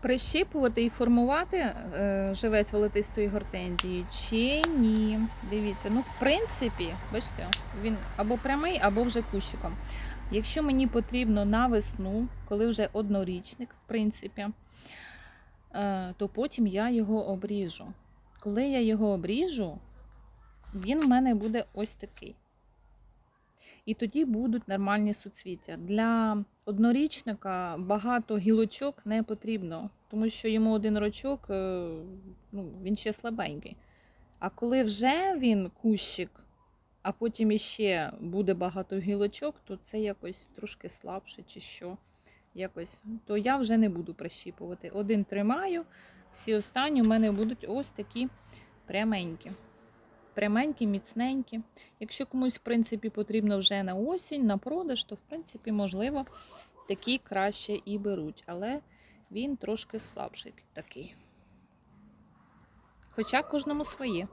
прищипувати і формувати е, живець волотистої гортензії чи ні. Дивіться, ну в принципі, бачите, він або прямий, або вже кущиком. Якщо мені потрібно на весну, коли вже однорічник, в принципі, е, то потім я його обріжу. Коли я його обріжу, він в мене буде ось такий. І тоді будуть нормальні суцвіття. Для однорічника багато гілочок не потрібно, тому що йому один рочок, е, ну, він ще слабенький. А коли вже він кущик, а потім іще буде багато гілочок, то це якось трошки слабше чи що. Якось, то я вже не буду прищіпувати. Один тримаю, всі останні у мене будуть ось такі пряменькі. Пряменькі, міцненькі. Якщо комусь, в принципі, потрібно вже на осінь, на продаж, то в принципі, можливо, такі краще і беруть. Але він трошки слабший такий. Хоча кожному своє.